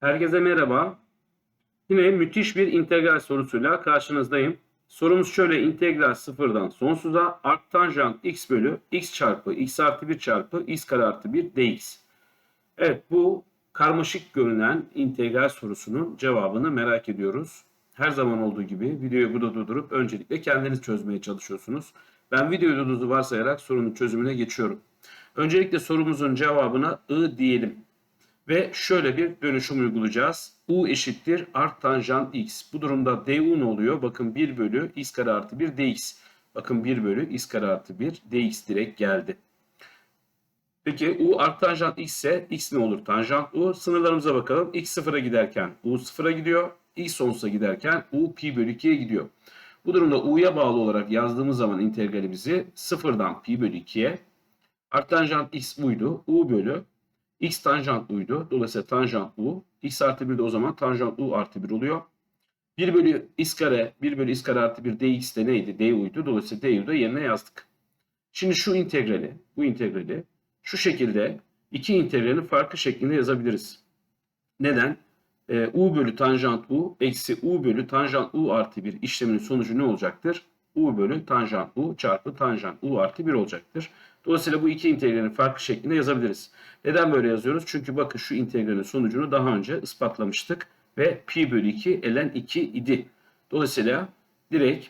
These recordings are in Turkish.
Herkese merhaba. Yine müthiş bir integral sorusuyla karşınızdayım. Sorumuz şöyle integral sıfırdan sonsuza arc tanjant x bölü x çarpı x artı 1 çarpı x kare artı 1 dx. Evet bu karmaşık görünen integral sorusunun cevabını merak ediyoruz. Her zaman olduğu gibi videoyu burada durdurup öncelikle kendiniz çözmeye çalışıyorsunuz. Ben videoyu durduruzu varsayarak sorunun çözümüne geçiyorum. Öncelikle sorumuzun cevabına I diyelim. Ve şöyle bir dönüşüm uygulayacağız. U eşittir art tanjant x. Bu durumda du ne oluyor? Bakın 1 bölü x kare artı 1 dx. Bakın 1 bölü x kare artı 1 dx direkt geldi. Peki u art tanjant x ise x ne olur? Tanjant u. Sınırlarımıza bakalım. x sıfıra giderken u sıfıra gidiyor. x sonsuza giderken u pi bölü 2'ye gidiyor. Bu durumda u'ya bağlı olarak yazdığımız zaman integralimizi sıfırdan pi bölü 2'ye art tanjant x uydu. u bölü x tanjant u'ydu. Dolayısıyla tanjant u. x artı 1 de o zaman tanjant u artı 1 oluyor. 1 bölü x kare 1 bölü x kare artı 1 dx de neydi? du'ydu. Dolayısıyla du'yu da yerine yazdık. Şimdi şu integrali, bu integrali şu şekilde iki integralin farklı şeklinde yazabiliriz. Neden? Ee, u bölü tanjant u eksi u bölü tanjant u artı 1 işleminin sonucu ne olacaktır? u bölü tanjant u çarpı tanjant u artı 1 olacaktır. Dolayısıyla bu iki integralin farklı şeklinde yazabiliriz. Neden böyle yazıyoruz? Çünkü bakın şu integralin sonucunu daha önce ispatlamıştık ve pi bölü 2 ln 2 idi. Dolayısıyla direkt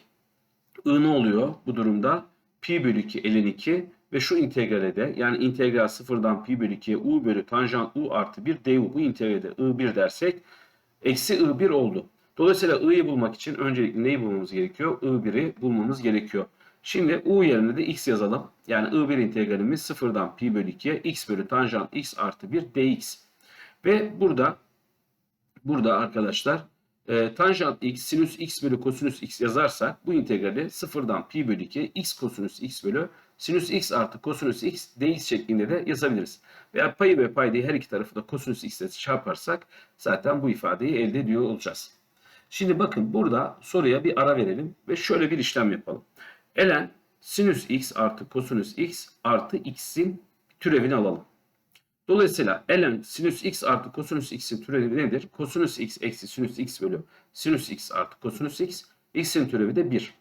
i ne oluyor bu durumda? Pi bölü 2 ln 2 ve şu integrale de yani integral sıfırdan pi bölü 2'ye u bölü tanjant u artı 1 du bu integralde i1 dersek eksi i1 oldu. Dolayısıyla i'yi bulmak için öncelikle neyi bulmamız gerekiyor? i1'i bulmamız gerekiyor. Şimdi u yerine de x yazalım. Yani i1 integralimiz sıfırdan pi bölü 2'ye x bölü tanjant x artı 1 dx. Ve burada burada arkadaşlar e, tanjant x sinüs x bölü kosinüs x yazarsak bu integrali sıfırdan pi bölü 2 x kosinüs x bölü sinüs x artı kosinüs x dx şeklinde de yazabiliriz. Veya payı ve paydayı her iki tarafı da kosinüs x ile çarparsak zaten bu ifadeyi elde ediyor olacağız. Şimdi bakın burada soruya bir ara verelim ve şöyle bir işlem yapalım. Elen sinüs x artı kosinüs x artı x'in türevini alalım. Dolayısıyla ln sinüs x artı kosinüs x'in türevi nedir? Kosinüs x eksi sinüs x bölü sinüs x artı kosinüs x. x'in türevi de 1.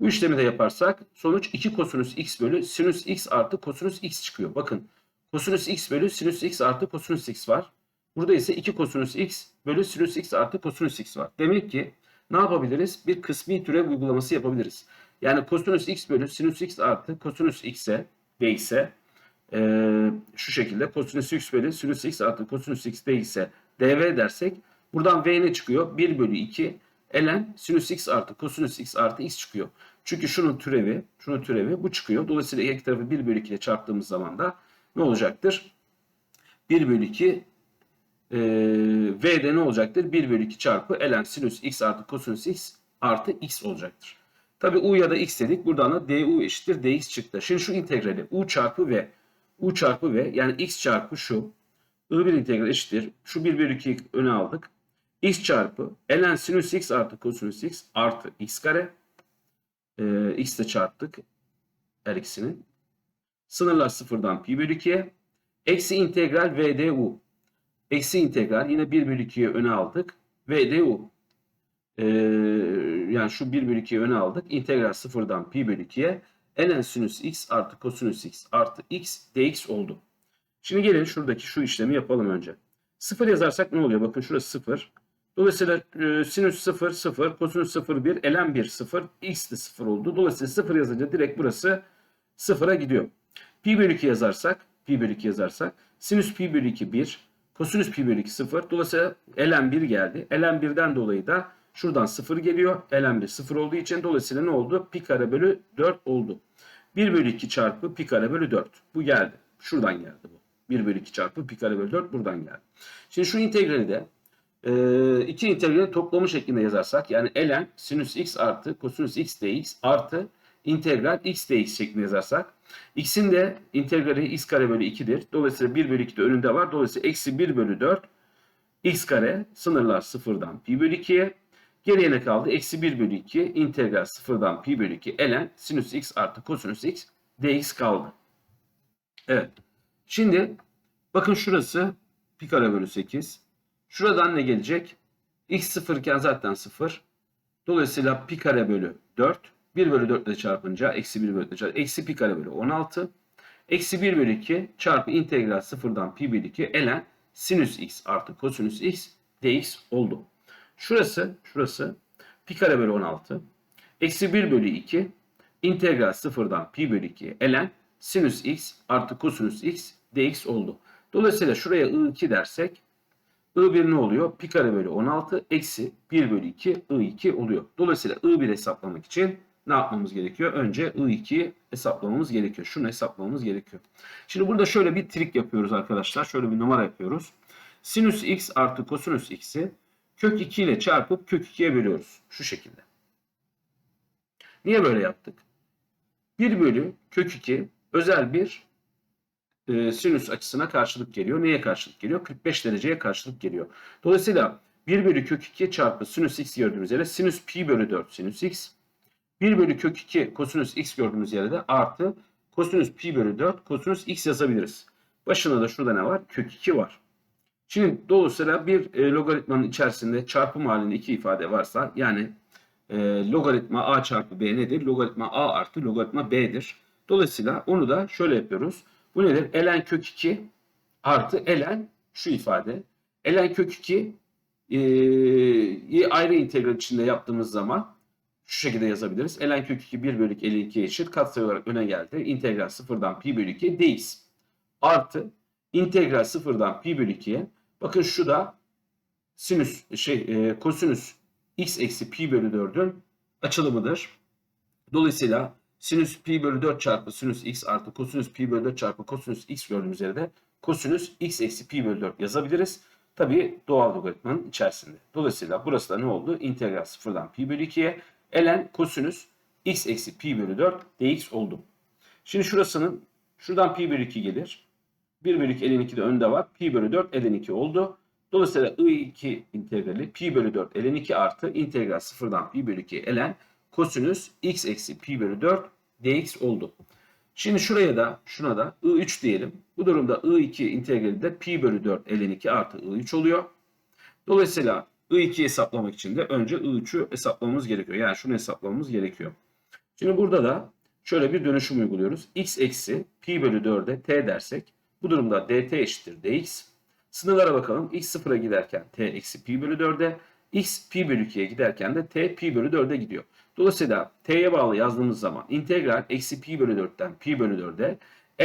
Bu işlemi de yaparsak sonuç 2 kosinüs x bölü sinüs x artı kosinüs x çıkıyor. Bakın kosinüs x bölü sinüs x artı kosinüs x var. Burada ise 2 kosinüs x bölü sinüs x artı kosinüs x var. Demek ki ne yapabiliriz? Bir kısmi türev uygulaması yapabiliriz. Yani kosinüs x bölü sinüs x artı kosinüs x'e dx'e e, şu şekilde kosinüs x bölü sinüs x artı kosinüs x dx'e dv dersek buradan v ne çıkıyor? 1 bölü 2 ln sinüs x artı kosinüs x artı x çıkıyor. Çünkü şunun türevi, şunun türevi bu çıkıyor. Dolayısıyla iki tarafı 1 bölü 2 ile çarptığımız zaman da ne olacaktır? 1 bölü 2 e, v ne olacaktır? 1 bölü 2 çarpı ln sinüs x artı kosinüs x artı x olacaktır. Tabi u ya da x dedik. Buradan da du eşittir dx çıktı. Şimdi şu integrali u çarpı v. u çarpı v yani x çarpı şu. i1 integral eşittir. Şu 1 bölü 2'yi öne aldık. x çarpı ln sinüs x artı kosinüs x artı x kare. Ee, x de çarptık. Her ikisini. Sınırlar sıfırdan pi bölü 2'ye. Eksi integral v du. Eksi integral yine 1 bölü 2'ye öne aldık. v Ee, yani şu 1 bölü 2'yi öne aldık. İntegral sıfırdan pi bölü 2'ye ln sinüs x artı kosinüs x artı x dx oldu. Şimdi gelin şuradaki şu işlemi yapalım önce. 0 yazarsak ne oluyor? Bakın şurası 0. Dolayısıyla e, sinüs 0 0, kosinüs 0 1, ln 1 0, x de 0 oldu. Dolayısıyla 0 yazınca direkt burası 0'a gidiyor. Pi bölü 2 yazarsak, pi bölü 2 yazarsak sinüs pi bölü 2 1, kosinüs pi bölü 2 0. Dolayısıyla ln 1 geldi. ln 1'den dolayı da Şuradan 0 geliyor. ln 1 0 olduğu için dolayısıyla ne oldu? Pi kare bölü 4 oldu. 1 bölü 2 çarpı pi kare bölü 4. Bu geldi. Şuradan geldi bu. 1 bölü 2 çarpı pi kare bölü 4 buradan geldi. Şimdi şu integrali de e, iki integralin toplamı şeklinde yazarsak yani ln sinüs x artı kosinüs x dx artı integral x dx şeklinde yazarsak x'in de integrali x kare bölü 2'dir. Dolayısıyla 1 bölü 2 de önünde var. Dolayısıyla eksi 1 bölü 4 x kare sınırlar sıfırdan pi bölü 2'ye Geriye ne kaldı? Eksi 1 bölü 2 integral sıfırdan pi bölü 2 ln sinüs x artı kosinüs x dx kaldı. Evet. Şimdi bakın şurası pi kare bölü 8. Şuradan ne gelecek? x 0 iken zaten 0. Dolayısıyla pi kare bölü 4. 1 bölü 4 ile çarpınca eksi 1 bölü 4 ile çarpınca eksi pi kare bölü 16. Eksi 1 bölü 2 çarpı integral sıfırdan pi bölü 2 elen sinüs x artı kosinüs x dx oldu. Şurası, şurası pi kare bölü 16. Eksi 1 bölü 2 integral sıfırdan pi bölü 2 elen sinüs x artı kosinüs x dx oldu. Dolayısıyla şuraya i2 dersek I1 ne oluyor? Pi kare bölü 16 eksi 1 bölü 2 I2 oluyor. Dolayısıyla I1 hesaplamak için ne yapmamız gerekiyor? Önce I2'yi hesaplamamız gerekiyor. Şunu hesaplamamız gerekiyor. Şimdi burada şöyle bir trik yapıyoruz arkadaşlar. Şöyle bir numara yapıyoruz. Sinüs x artı kosinüs x'i kök 2 ile çarpıp kök 2'ye bölüyoruz. Şu şekilde. Niye böyle yaptık? 1 bölü kök 2 özel bir e, sinüs açısına karşılık geliyor. Neye karşılık geliyor? 45 dereceye karşılık geliyor. Dolayısıyla 1 bölü kök 2 çarpı sinüs x gördüğümüz yere sinüs pi bölü 4 sinüs x. 1 bölü kök 2 kosinüs x gördüğümüz yere de artı kosinüs pi bölü 4 kosinüs x yazabiliriz. Başına da şurada ne var? Kök 2 var. Şimdi dolayısıyla bir e, logaritmanın içerisinde çarpım halinde iki ifade varsa yani e, logaritma a çarpı b nedir? Logaritma a artı logaritma b'dir. Dolayısıyla onu da şöyle yapıyoruz. Bu nedir? ln kök 2 artı ln şu ifade. ln kök 2 e, ayrı integral içinde yaptığımız zaman şu şekilde yazabiliriz. ln kök 2 1 bölü 52 eşit katsayı olarak öne geldi. İntegral sıfırdan pi bölü 2 dx. Artı integral sıfırdan pi bölü 2'ye bakın şu da sinüs şey e, kosinüs x eksi pi bölü 4'ün açılımıdır. Dolayısıyla sinüs pi bölü 4 çarpı sinüs x artı kosinüs pi bölü 4 çarpı kosinüs x gördüğümüz yerde kosinüs x eksi pi bölü 4 yazabiliriz. Tabii doğal logaritmanın içerisinde. Dolayısıyla burası da ne oldu? İntegral sıfırdan pi bölü 2'ye ln kosinüs x eksi pi bölü 4 dx oldu. Şimdi şurasının şuradan pi bölü 2 gelir. 1 bölü 2 ln 2 de önde var. Pi bölü 4 ln 2 oldu. Dolayısıyla i2 integrali pi bölü 4 ln 2 artı integral sıfırdan pi bölü 2 ln kosinüs x eksi pi bölü 4 dx oldu. Şimdi şuraya da şuna da i3 diyelim. Bu durumda i2 integrali de pi bölü 4 ln 2 artı i3 oluyor. Dolayısıyla i2'yi hesaplamak için de önce i3'ü hesaplamamız gerekiyor. Yani şunu hesaplamamız gerekiyor. Şimdi burada da şöyle bir dönüşüm uyguluyoruz. x eksi pi bölü 4'e t dersek bu durumda dt eşittir dx. Sınırlara bakalım. x sıfıra giderken t eksi pi bölü 4'e, x pi bölü 2'ye giderken de t pi bölü 4'e gidiyor. Dolayısıyla t'ye bağlı yazdığımız zaman integral eksi pi bölü 4'ten pi bölü 4'e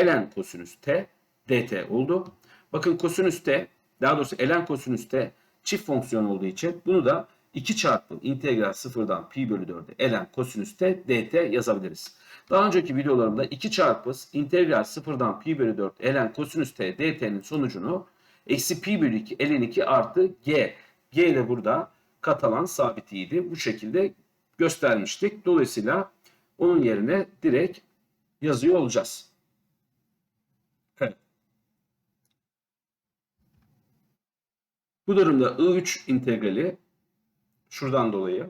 ln kosinüs t dt oldu. Bakın kosinüs t daha doğrusu ln kosinüs t çift fonksiyon olduğu için bunu da 2 çarpı integral sıfırdan pi bölü 4'e ln kosinüs t dt yazabiliriz. Daha önceki videolarımda 2 çarpı integral sıfırdan pi bölü 4 ln kosinüs t dt'nin sonucunu eksi pi bölü 2 ln 2 artı g. G de burada katalan sabitiydi. Bu şekilde göstermiştik. Dolayısıyla onun yerine direkt yazıyor olacağız. Evet. Bu durumda I3 integrali şuradan dolayı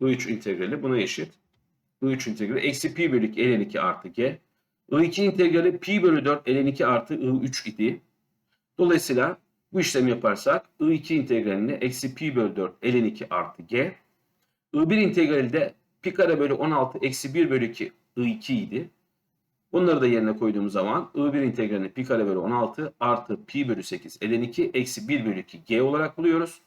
I3 integrali buna eşit. I3 integrali eksi pi bölü 2 ln 2 artı g. I2 integrali pi bölü 4 ln 2 artı I3 idi. Dolayısıyla bu işlemi yaparsak I2 integralini eksi pi bölü 4 ln 2 artı g. I1 integrali de pi kare bölü 16 eksi 1 bölü 2 I2 idi. Bunları da yerine koyduğumuz zaman I1 integralini pi kare bölü 16 artı pi bölü 8 ln 2 eksi 1 bölü 2 g olarak buluyoruz.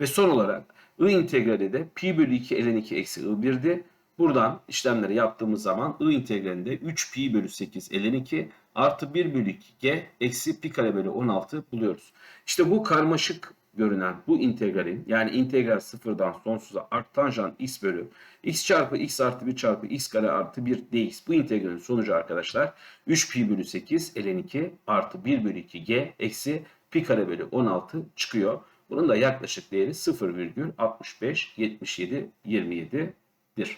Ve son olarak I integrali de pi bölü 2 ln 2 eksi I1'di. Buradan işlemleri yaptığımız zaman I integralinde 3 pi bölü 8 ln 2 artı 1 bölü 2 g eksi pi kare bölü 16 buluyoruz. İşte bu karmaşık görünen bu integralin yani integral sıfırdan sonsuza arctanjant x bölü x çarpı x artı 1 çarpı x kare artı 1 dx bu integralin sonucu arkadaşlar 3 pi bölü 8 ln 2 artı 1 bölü 2 g eksi pi kare bölü 16 çıkıyor. Bunun da yaklaşık değeri 0,65 77 27'dir.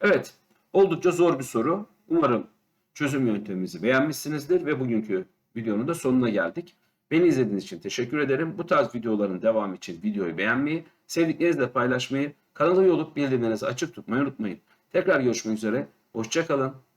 Evet oldukça zor bir soru. Umarım çözüm yöntemimizi beğenmişsinizdir ve bugünkü videonun da sonuna geldik. Beni izlediğiniz için teşekkür ederim. Bu tarz videoların devamı için videoyu beğenmeyi, sevdiklerinizle paylaşmayı, kanalı üye olup bildirimlerinizi açık tutmayı unutmayın. Tekrar görüşmek üzere. Hoşçakalın.